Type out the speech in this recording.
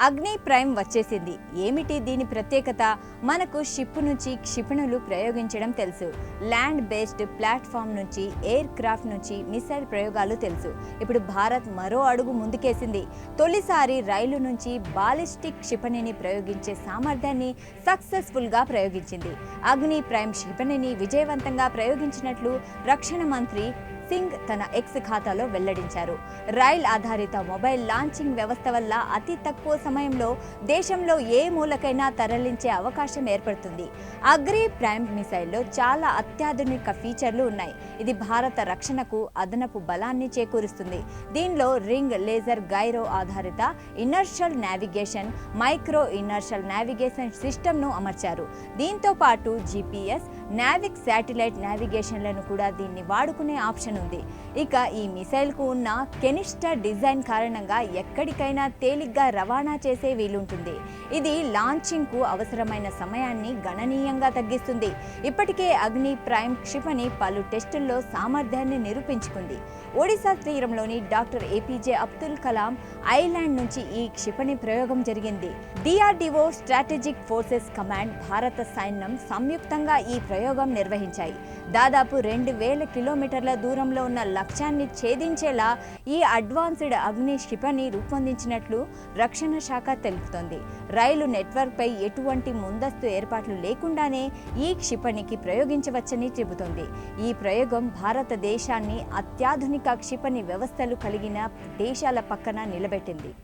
అగ్ని ప్రైమ్ వచ్చేసింది. ఏమిటి దీని ప్రత్యేకత? మనకు షిప్ నుంచి క్షిపణులు ప్రయోగించడం తెలుసు. ల్యాండ్ బేస్డ్ ప్లాట్ఫామ్ నుంచి ఎయిర్ క్రాఫ్ట్ నుంచి మిసైల్ ప్రయోగాలు తెలుసు. ఇప్పుడు భారత్ మరో అడుగు ముందుకేసింది. తొలిసారి రైలు నుంచి బాలిస్టిక్ క్షిపణిని ప్రయోగించే సామర్థ్యాన్ని సక్సెస్ఫుల్గా ప్రయోగించింది. అగ్ని ప్రైమ్ క్షిపణిని విజయవంతంగా ప్రయోగించినట్లు రక్షణ మంత్రి సింగ్ తన ఎక్స్ ఖాతాలో వెల్లడించారు. రైల్ ఆధారిత మొబైల్ లాంచింగ్ వ్యవస్థ వల్ల అతి తక్కువ సమయంలో దేశంలో ఏ మూలకైనా తరలించే అవకాశం ఏర్పడుతుంది. అగ్రి ప్రైమ్ మిసైల్లో చాలా అత్యాధునిక ఫీచర్లు ఉన్నాయి. ఇది భారత రక్షణకు అదనపు బలాన్ని చేకూరుస్తుంది. దీనిలో రింగ్ లేజర్ గైరో ఆధారిత inertial navigation micro inertial navigation సిస్టమ్ను అమర్చారు. దీంతో పాటు జీపీఎస్ నావిక్ శాటిలైట్ నావిగేషన్లను కూడా దీన్ని వాడుకునే ఆప్షన్ ఉంది ఇక ఈ మిసైల్కు ఉన్న కెనిష్ట డిజైన్ కారణంగా ఎక్కడికైనా తేలిగ్గా రవాణా చేసే వీలుంటుంది. ఇది లాంచింగ్కు అవసరమైన సమయాన్ని గణనీయంగా తగ్గిస్తుంది. ఇప్పటికే అగ్ని ప్రైమ్ క్షిపణి పలు టెస్టుల్లో సామర్థ్యాన్ని నిరూపించుకుంది. ఒడిశా తీరంలోని doctor A P J Abdul Kalam island నుంచి ఈ క్షిపణి ప్రయోగం జరిగింది. డిఆర్డిఓ స్ట్రాటజిక్ ఫోర్సెస్ కమాండ్ భారత సైన్యం సంయుక్తంగా ఈ ప్రయోగం నిర్వహించాయి. దాదాపు రెండు వేల కిలోమీటర్ల దూరం రూపంలో ఉన్న లక్ష్యాన్ని ఛేదించేలా ఈ అడ్వాన్స్డ్ అగ్ని క్షిపణి రూపొందించినట్లు రక్షణ శాఖ తెలుపుతోంది. రైలు నెట్వర్క్పై ఎటువంటి ముందస్తు ఏర్పాట్లు లేకుండానే ఈ క్షిపణికి ప్రయోగించవచ్చని చెబుతోంది. ఈ ప్రయోగం భారతదేశాన్ని అత్యాధునిక క్షిపణి వ్యవస్థలు కలిగిన దేశాల పక్కన నిలబెట్టింది.